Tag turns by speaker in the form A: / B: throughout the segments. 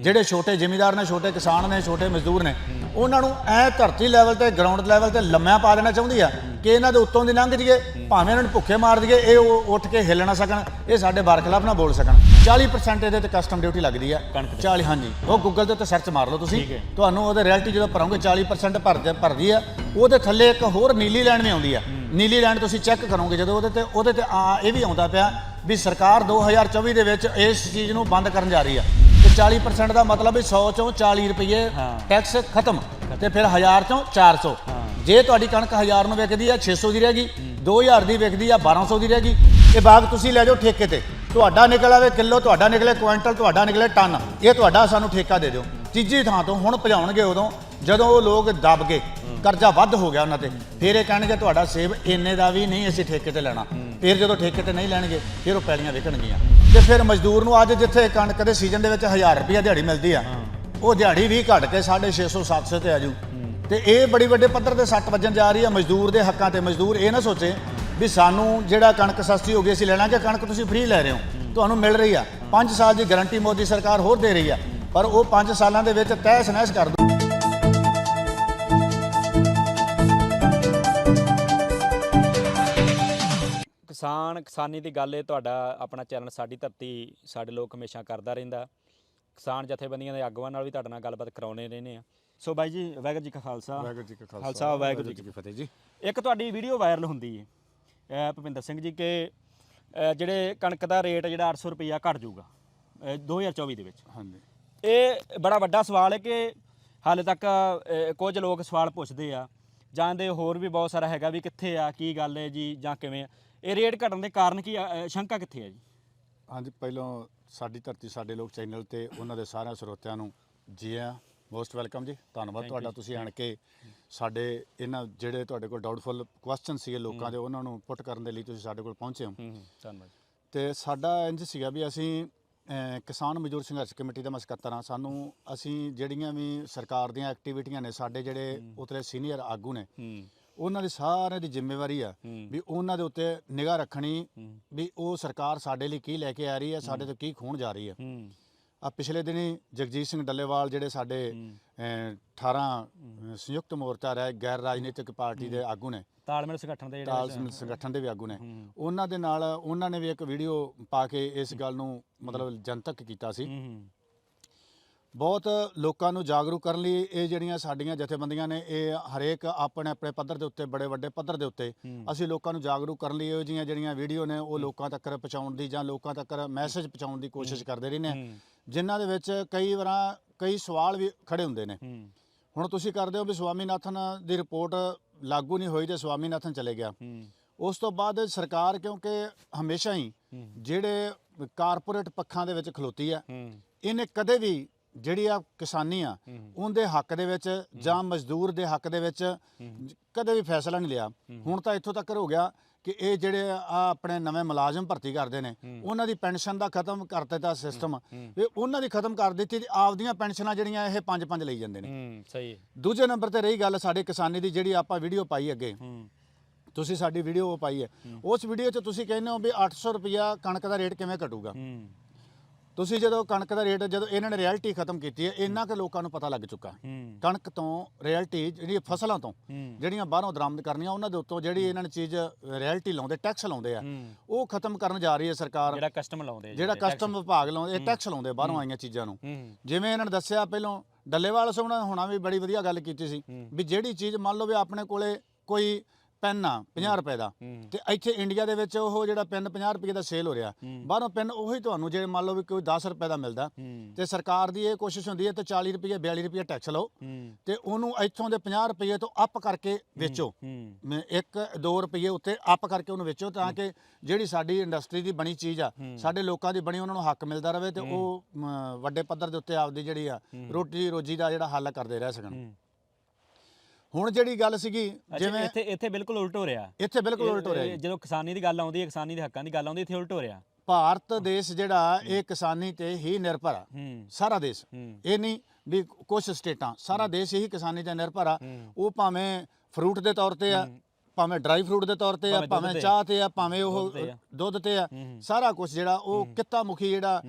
A: ਜਿਹੜੇ ਛੋਟੇ ਜ਼ਿਮੀਂਦਾਰ ਨੇ ਛੋਟੇ ਕਿਸਾਨ ਨੇ ਛੋਟੇ ਮਜ਼ਦੂਰ ਨੇ ਉਹਨਾਂ ਨੂੰ ਐ ਧਰਤੀ ਲੈਵਲ ਤੇ ਗਰਾਊਂਡ ਲੈਵਲ ਤੇ ਲੰਮਿਆਂ ਪਾ ਦੇਣਾ ਚਾਹੁੰਦੀ ਆ ਕਿ ਇਹਨਾਂ ਦੇ ਉੱਤੋਂ ਦੀ ਲੰਘ ਜੀਏ ਭਾਵੇਂ ਇਹਨਾਂ ਨੂੰ ਭੁੱਖੇ ਮਾਰ ਦਈਏ ਇਹ ਉਹ ਉੱਠ ਕੇ ਹਿੱਲ ਨਾ ਸਕਣ ਇਹ ਸਾਡੇ ਬਰਖਲਾਫ ਨਾ ਬੋਲ ਸਕਣ। 40% ਇਹਦੇ ਤੇ ਕਸਟਮ ਡਿਊਟੀ ਲੱਗਦੀ ਆ। 40 ਹਾਂਜੀ। ਉਹ ਗੂਗਲ ਦੇ ਉੱਤੇ ਸਰਚ ਮਾਰ ਲਓ ਤੁਸੀਂ। ਤੁਹਾਨੂੰ ਉਹਦੇ ਰਿਐਲਿਟੀ ਜਦੋਂ ਭਰੋਗੇ 40% ਭਰਦੇ ਭਰਦੀ ਆ। ਉਹਦੇ ਥੱਲੇ ਇੱਕ ਹੋਰ ਨੀਲੀ ਲਾਈਨ ਵੀ ਆਉਂਦੀ ਆ। ਨੀਲੀ ਲਾਈਨ ਤੁਸੀਂ ਚੈੱਕ ਕਰੋਗੇ ਜਦੋਂ ਉਹਦੇ ਤੇ ਉਹਦੇ ਤੇ ਇਹ ਵੀ ਆਉਂਦਾ ਪਿਆ ਵੀ ਸਰਕਾਰ 2024 ਦੇ ਵਿੱਚ ਇਸ ਚੀਜ਼ ਨੂੰ ਬੰਦ ਕਰਨ ਜਾ ਰਹੀ ਆ। ਤੇ 40% ਦਾ ਮਤਲਬ ਵੀ 100 ਚੋਂ 40 ਰੁਪਏ ਟੈਕਸ ਖਤਮ ਤੇ ਫਿਰ 1000 ਚੋਂ 400 ਜੇ ਤੁਹਾਡੀ ਕਣਕ 1000 ਨੂੰ ਵਿਕਦੀ ਆ 600 ਦੀ ਰਹੇਗੀ 2000 ਦੀ ਵਿਕਦੀ ਆ 1200 ਦੀ ਰਹੇਗੀ ਇਹ ਬਾਗ ਤੁਸੀਂ ਲੈ ਜਾਓ ਠੇਕੇ ਤੇ। ਤੁਹਾਡਾ ਨਿਕਲ ਆਵੇ ਕਿਲੋ ਤੁਹਾਡਾ ਨਿਕਲੇ ਕੁਇੰਟਲ ਤੁਹਾਡਾ ਨਿਕਲੇ ਟਨ। ਇਹ ਤੁਹਾਡਾ ਸਾਨੂੰ ਠੇਕਾ ਦੇ ਦਿਓ। ਤੀਜੀ ਥਾਂ ਤੋਂ ਹੁਣ ਭਜਾਉਣਗੇ ਉਦੋਂ ਜਦੋਂ ਉਹ ਲੋਕ ਦਬ ਗਏ। ਕਰਜ਼ਾ ਵੱਧ ਹੋ ਗਿਆ ਉਹਨਾਂ ਤੇ ਫਿਰ ਇਹ ਕਹਿਣਗੇ ਤੁਹਾਡਾ ਸੇਬ ਇੰਨੇ ਦਾ ਵੀ ਨਹੀਂ ਅਸੀਂ ਠੇਕੇ ਤੇ ਲੈਣਾ। ਫਿਰ ਜਦੋਂ ਠੇਕੇ ਤੇ ਨਹੀਂ ਲੈਣਗੇ ਫਿਰ ਉਹ ਪੈਲੀਆਂ ਵਿਕਣਗੀਆਂ। ਤੇ ਫਿਰ ਮਜ਼ਦੂਰ ਨੂੰ ਅੱਜ ਜਿੱਥੇ ਕਣਕ ਦੇ ਸੀਜ਼ਨ ਦੇ ਵਿੱਚ 1000 ਰੁਪਏ ਦਿਹਾੜੀ ਮਿਲਦੀ ਆ ਉਹ ਦਿਹਾੜੀ ਵੀ ਘਟ ਕੇ 650 700 ਤੇ ਆਜੂ ਤੇ ਇਹ ਬੜੀ ਵੱਡੇ ਪੱਧਰ ਤੇ ਸੱਟ ਵੱਜਣ ਜਾ ਰਹੀ ਆ ਮਜ਼ਦੂਰ ਦੇ ਹੱਕਾਂ ਤੇ। ਮਜ਼ਦੂਰ ਇਹ ਨਾ ਸੋਚੇ ਵੀ ਸਾਨੂੰ ਜਿਹੜਾ ਕਣਕ ਸਸਤੀ ਹੋ ਗਈ ਅਸੀਂ ਲੈਣਾ ਕਿ ਕਣਕ ਤੁਸੀਂ ਫ੍ਰੀ ਲੈ ਰਹੇ ਹੋ। ਤੁਹਾਨੂੰ ਮਿਲ ਰਹੀ ਆ। 5 ਸਾਲ ਦੀ ਗਾਰੰਟੀ ਮੋਦੀ ਸਰਕਾਰ ਹੋਰ ਦੇ ਰਹੀ ਆ। ਪਰ ਉਹ 5 ਸਾਲਾਂ ਦੇ ਵਿੱਚ ਤਹਿਸ ਨਹਿਸ ਕਰ ਦੋ
B: ਕਿਸਾਨ ਕਿਸਾਨੀ ਦੀ ਗੱਲ ਇਹ ਤੁਹਾਡਾ ਆਪਣਾ ਚੈਨਲ ਸਾਡੀ ਧਰਤੀ ਸਾਡੇ ਲੋਕ ਹਮੇਸ਼ਾ ਕਰਦਾ ਰਹਿੰਦਾ। ਕਿਸਾਨ ਜਥੇਬੰਦੀਆਂ ਦੇ ਆਗੂਆਂ ਨਾਲ ਵੀ ਤੁਹਾਡੇ ਨਾਲ ਗੱਲਬਾਤ ਕਰਾਉਣੇ ਰਹਿੰਦੇ ਆ। ਸੋ ਬਾਈ ਜੀ ਵਾਹਿਗੁਰੂ ਜੀ ਕਾ ਖਾਲਸਾ।
C: ਵਾਹਿਗੁਰੂ ਜੀ ਕਾ ਖਾਲਸਾ।
B: ਖਾਲਸਾ ਵਾਹਿਗੁਰੂ ਜੀ ਕੀ
C: ਫਤਿਹ ਜੀ।
B: ਇੱਕ ਤੁਹਾਡੀ ਵੀਡੀਓ ਵਾਇਰਲ ਹੁੰਦੀ ਹੈ ਭੁਪਿੰਦਰ ਸਿੰਘ ਜੀ ਕਿ ਜਿਹੜੇ ਕਣਕ ਦਾ ਰੇਟ ਜਿਹੜਾ 800 ਰੁਪਈਆ ਘਟ ਜਾਊਗਾ ਅਹ 2024 ਦੇ ਵਿੱਚ।
C: ਹਾਂਜੀ।
B: ਇਹ ਬੜਾ ਵੱਡਾ ਸਵਾਲ ਹੈ ਕਿ ਹਾਲੇ ਤੱਕ ਕੁਝ ਲੋਕ ਸਵਾਲ ਪੁੱਛਦੇ ਆ ਜਾਂ ਦੇ ਹੋਰ ਵੀ ਬਹੁਤ ਸਾਰਾ ਹੈਗਾ ਵੀ ਕਿੱਥੇ ਆ ਕੀ ਗੱਲ ਹੈ ਜੀ ਜਾਂ ਕਿਵੇਂ ਆ। ਇਹ ਰੇਟ ਘਟਣ ਦੇ ਕਾਰਨ ਕੀ? ਅਹ, ਸ਼ੰਕਾ ਕਿੱਥੇ ਹੈ ਜੀ?
C: ਹਾਂਜੀ ਪਹਿਲਾਂ ਸਾਡੀ ਧਰਤੀ ਸਾਡੇ ਲੋਕ ਚੈਨਲ ਤੇ ਉਹਨਾਂ ਦੇ ਸਾਰਿਆਂ ਸਰੋਤਿਆਂ ਨੂੰ ਜੀ ਆ ਮੋਸਟ ਵੈਲਕਮ ਜੀ। ਧੰਨਵਾਦ ਤੁਹਾਡਾ ਤੁਸੀਂ ਆਣ ਕੇ ਸਾਡੇ ਇਹਨਾਂ ਜਿਹੜੇ ਤੁਹਾਡੇ ਕੋਲ ਡਾਊਟਫੁਲ ਕੁਐਸਚਨ ਸੀਗੇ ਲੋਕਾਂ ਦੇ ਉਹਨਾਂ ਨੂੰ ਪੁੱਟ ਕਰਨ ਦੇ ਲਈ ਤੁਸੀਂ ਸਾਡੇ ਕੋਲ ਪਹੁੰਚੇ ਹੋ।
B: ਹੂੰ ਹੂੰ ਧੰਨਵਾਦ।
C: ਤੇ ਸਾਡਾ ਇੰਜ ਸੀਗਾ ਵੀ ਅਸੀਂ ਅਹ, ਕਿਸਾਨ ਮਜ਼ਦੂਰ ਸੰਘਰਸ਼ ਕਮੇਟੀ ਦਾ ਮੈਂ ਸਕੱਤਰ ਹਾਂ। ਸਾਨੂੰ ਅਸੀਂ ਜਿਹੜੀਆਂ ਵੀ ਸਰਕਾਰ ਦੀਆਂ ਐਕਟੀਵਿਟੀਆਂ ਨੇ ਸਾਡੇ ਜਿਹੜੇ ਉਤਲੇ ਸੀਨੀਅਰ ਆਗੂ ਨੇ
B: ਹੂੰ।
C: ਉਹਨਾਂ ਦੀ ਸਾਰਿਆਂ ਦੀ ਜ਼ਿੰਮੇਵਾਰੀ ਆ। ਵੀ ਉਹਨਾਂ ਦੇ ਉੱਤੇ ਨਿਗਾਹ ਰੱਖਣੀ। ਵੀ ਉਹ ਸਰਕਾਰ ਸਾਡੇ ਲਈ ਕੀ ਲੈ ਕੇ ਆ ਰਹੀ ਹੈ ਸਾਡੇ ਤੋਂ ਕੀ ਖੋਣ ਜਾ ਰਹੀ ਹੈ। ਆ ਪਿਛਲੇ ਦਿਨੀ ਜਗਜੀਤ ਸਿੰਘ ਡੱਲੇਵਾਲ ਜਿਹੜੇ ਸਾਡੇ ਅਹ, 18 ਅਹ, ਸੰਯੁਕਤ ਮੋਰਚਾ ਰਹਿ ਗੈਰ ਰਾਜਨੀਤਿਕ ਪਾਰਟੀ ਦੇ ਆਗੂ ਨੇ।
B: ਤਾਲਮੇਲ ਸੰਗਠਨ ਦੇ ਜਿਹੜੇ
C: ਸੰਗਠਨ ਦੇ ਵੀ ਆਗੂ ਨੇ। ਉਹਨਾਂ ਦੇ ਨਾਲ ਉਹਨਾਂ ਨੇ ਵੀ ਇੱਕ ਵੀਡੀਓ ਪਾ ਕੇ ਇਸ ਗੱਲ ਨੂੰ ਮਤਲਬ ਜਨਤਕ ਕੀਤਾ ਸੀ। ਬਹੁਤ ਲੋਕਾਂ ਨੂੰ ਜਾਗਰੂਕ ਕਰਨ ਲਈ ਇਹ ਜਿਹੜੀਆਂ ਸਾਡੀਆਂ ਜਥੇਬੰਦੀਆਂ ਨੇ ਇਹ ਹਰੇਕ ਆਪਣੇ ਆਪਣੇ ਪੱਧਰ ਦੇ ਉੱਤੇ ਬੜੇ ਵੱਡੇ ਪੱਧਰ ਦੇ ਉੱਤੇ। ਅਸੀਂ ਲੋਕਾਂ ਨੂੰ ਜਾਗਰੂਕ ਕਰਨ ਲਈ ਇਹੋ ਜਿਹੀਆਂ ਜਿਹੜੀਆਂ ਵੀਡੀਓ ਨੇ ਉਹ ਲੋਕਾਂ ਤੱਕ ਪਹੁੰਚਾਉਣ ਦੀ ਜਾਂ ਲੋਕਾਂ ਤੱਕ ਮੈਸੇਜ ਪਹੁੰਚਾਉਣ ਦੀ ਕੋਸ਼ਿਸ਼ ਕਰਦੇ ਰਹਿੰਦੇ ਹੂੰ। ਜਿਨ੍ਹਾਂ ਦੇ ਵਿੱਚ ਕਈ ਵਾਰਾਂ ਕਈ ਸਵਾਲ ਵੀ ਖੜੇ ਹੁੰਦੇ ਨੇ। ਹੁਣ ਤੁਸੀਂ ਕਰਦੇ ਹੋ ਵੀ ਸਵਾਮੀਨਾਥਨ ਦੀ ਰਿਪੋਰਟ ਲਾਗੂ ਨਹੀਂ ਹੋਈ ਤੇ ਸਵਾਮੀਨਾਥਨ ਚਲੇ ਗਿਆ। ਉਸ ਤੋਂ ਬਾਅਦ ਸਰਕਾਰ ਕਿਉਂਕਿ ਹਮੇਸ਼ਾ ਹੀ। ਜਿਹੜੇ ਕਾਰਪੋਰੇਟ ਪੱਖਾਂ ਦੇ ਵਿੱਚ ਖਲੋਤੀ
B: ਹੂੰ।
C: ਇਹਨੇ ਕਦੇ ਵੀ ਜਿਹੜੀ ਆ ਕਿਸਾਨੀ ਆ। ਉਹਦੇ ਹੱਕ ਦੇ ਵਿੱਚ ਜਾਂ ਮਜ਼ਦੂਰ ਦੇ ਹੱਕ ਦੇ ਵਿੱਚ ਕਦੇ ਵੀ ਫੈਸਲਾ ਨਹੀਂ ਲਿਆ। ਹੁਣ ਤਾਂ ਇੱਥੋਂ ਤੱਕ ਹੋ ਗਿਆ ਕਿ ਇਹ ਜਿਹੜੇ ਆ ਆਪਣੇ ਨਵੇਂ ਮੁਲਾਜ਼ਮ ਭਰਤੀ ਕਰਦੇ ਨੇ ਉਹਨਾਂ ਦੀ ਪੈਨਸ਼ਨ ਦਾ ਖਤਮ ਕਰ ਦਿੱਤਾ ਸਿਸਟਮ। ਇਹ ਉਹਨਾਂ ਦੀ ਖਤਮ ਕਰ ਦਿੱਤੀ ਤੇ ਆਪਦੀਆਂ ਪੈਨਸ਼ਨਾਂ ਜਿਹੜੀਆਂ ਇਹ ਪੰਜ ਪੰਜ ਲਈ ਜਾਂਦੇ ਨੇ।
B: ਸਹੀ
C: ਦੂਜੇ ਨੰਬਰ ਤੇ ਰਹੀ ਗੱਲ ਸਾਡੇ ਕਿਸਾਨੀ ਦੀ ਜਿਹੜੀ ਆਪਾਂ ਵੀਡੀਓ ਪਾਈ ਅੱਗੇ। ਤੁਸੀਂ ਸਾਡੀ ਵੀਡੀਓ ਪਾਈ ਹੈ। ਉਸ ਵੀਡੀਓ 'ਚ ਤੁਸੀਂ ਕਹਿੰਦੇ ਹੋ ਵੀ 800 ਰੁਪਿਆ ਕਣਕ ਦਾ ਰੇਟ ਕਿਵੇਂ ਘਟੂਗਾ? ਤੁਸੀਂ ਜਦੋਂ ਕਣਕ ਦਾ ਰੇਟ ਜਦੋਂ ਇਹਨਾਂ ਨੇ ਰਿਐਲਿਟੀ ਖਤਮ ਕੀਤੀ ਹੈ ਇੰਨਾ ਕਿ ਲੋਕਾਂ ਨੂੰ ਪਤਾ ਲੱਗ ਚੁੱਕਾ। ਕਣਕ ਤੋਂ ਰਿਐਲਿਟੀ ਜਿਹੜੀ ਫਸਲਾਂ ਤੋਂ ਜਿਹੜੀਆਂ ਬਾਹਰੋਂ ਦਰਾਮਦ ਕਰਨੀਆਂ ਉਹਨਾਂ ਦੇ ਉੱਤੋਂ ਜਿਹੜੀ ਇਹਨਾਂ ਨੇ ਚੀਜ਼ ਰਿਐਲਿਟੀ ਲਾਉਂਦੇ ਟੈਕਸ ਲਾਉਂਦੇ ਆ ਉਹ ਖਤਮ ਕਰਨ ਜਾ ਰਹੀ ਹੈ ਸਰਕਾਰ।
B: ਜਿਹੜਾ ਕਸਟਮ ਲਾਉਂਦੇ
C: ਜਿਹੜਾ ਕਸਟਮ ਵਿਭਾਗ ਲਾਉਂਦੇ ਇਹ ਟੈਕਸ ਲਾਉਂਦੇ ਬਾਹਰੋਂ ਆਈਆਂ ਚੀਜ਼ਾਂ ਨੂੰ। ਜਿਵੇਂ ਇਹਨਾਂ ਨੇ ਦੱਸਿਆ ਪਹਿਲਾਂ ਡੱਲੇਵਾਲ ਸੋਹਣਾ ਹੋਣਾ ਵੀ ਬੜੀ ਵਧੀਆ ਗੱਲ ਕੀਤੀ ਸੀ ਵੀ ਜਿਹੜੀ ਚੀਜ਼ ਮੰਨ ਲਓ ਵੀ ਆਪਣੇ ਕੋਲੇ ਕੋਈ ਪੈਨ ਆ 50 ਰੁਪਏ ਦਾ। ਤੇ ਇੱਥੇ ਇੰਡੀਆ ਦੇ ਵਿੱਚ ਉਹ ਜਿਹੜਾ ਪੈਨ 50 ਰੁਪਏ ਦਾ ਸੇਲ ਹੋ ਰਿਹਾ। ਬਾਹਰੋਂ ਪੈਨ ਉਹੀ ਤੁਹਾਨੂੰ ਜੇ ਮੰਨ ਲਓ ਵੀ ਕੋਈ 10 ਰੁਪਏ ਦਾ ਮਿਲਦਾ ਤੇ ਸਰਕਾਰ ਦੀ ਇਹ ਕੋਸ਼ਿਸ਼ ਹੁੰਦੀ ਹੈ ਤੇ 40 ਰੁਪਏ 42 ਰੁਪਏ ਟੈਕਸ ਲਓ। ਤੇ ਉਹਨੂੰ ਇੱਥੋਂ ਦੇ 50 ਰੁਪਏ ਤੋਂ ਅਪ ਕਰਕੇ ਵੇਚੋ।
B: ਹੂੰ।
C: ਮੈਂ 1 2 ਰੁਪਏ ਉੱਤੇ ਅਪ ਕਰਕੇ ਉਹਨੂੰ ਵੇਚੋ ਤਾਂ ਕਿ ਜਿਹੜੀ ਸਾਡੀ ਇੰਡਸਟਰੀ ਦੀ ਬਣੀ ਚੀਜ਼ ਆ ਸਾਡੇ ਲੋਕਾਂ ਦੀ ਬਣੀ ਉਹਨਾਂ ਨੂੰ ਹੱਕ ਮਿਲਦਾ ਰਹੇ ਤੇ ਉਹ ਵੱਡੇ ਪੱਧਰ ਦੇ ਉੱਤੇ ਆਪਦੀ ਜਿਹੜੀ ਆ ਰੋਟੀ ਰੋਜੀ ਦਾ ਜਿਹੜਾ ਹੱਲ ਕਰਦੇ ਰਹਿ ਸਕਣ। ਹੁਣ ਜਿਹੜੀ ਗੱਲ ਸੀਗੀ ਜਿਵੇਂ
B: ਇੱਥੇ ਇੱਥੇ ਬਿਲਕੁਲ ਉਲਟ ਹੋ ਰਿਹਾ।
C: ਇੱਥੇ ਬਿਲਕੁਲ ਉਲਟ ਹੋ ਰਿਹਾ ਜੀ।
B: ਜਦੋਂ ਕਿਸਾਨੀ ਦੀ ਗੱਲ ਆਉਂਦੀ ਹੈ ਕਿਸਾਨੀ ਦੇ ਹੱਕਾਂ ਦੀ ਗੱਲ ਆਉਂਦੀ ਹੈ, ਇੱਥੇ ਉਲਟ ਹੋ ਰਿਹਾ।
C: ਭਾਰਤ ਦੇਸ਼ ਜਿਹੜਾ ਇਹ ਕਿਸਾਨੀ ਤੇ ਹੀ ਨਿਰਭਰ ਆ। ਸਾਰਾ ਦੇਸ਼। ਇਹ ਨਹੀਂ ਵੀ ਕੁਝ ਸਟੇਟਾਂ ਸਾਰਾ ਦੇਸ਼ ਹੀ ਕਿਸਾਨੀ ਤੇ ਨਿਰਭਰ ਆ। ਉਹ ਭਾਵੇਂ ਫਰੂਟ ਦੇ ਤੌਰ ਤੇ ਆ ਭਾਵੇਂ ਡਰਾਈ ਫਰੂਟ ਦੇ ਤੌਰ ਤੇ ਆ
B: ਭਾਵੇਂ।
C: ਚਾਹ ਤੇ ਆ ਭਾਵੇਂ ਉਹ
B: ਦੁੱਧ ਤੇ ਆ।
C: ਸਾਰਾ ਕੁਝ ਜਿਹੜਾ ਉਹ ਕਿੱਤਾ ਮੁਖੀ ਜਿਹੜਾ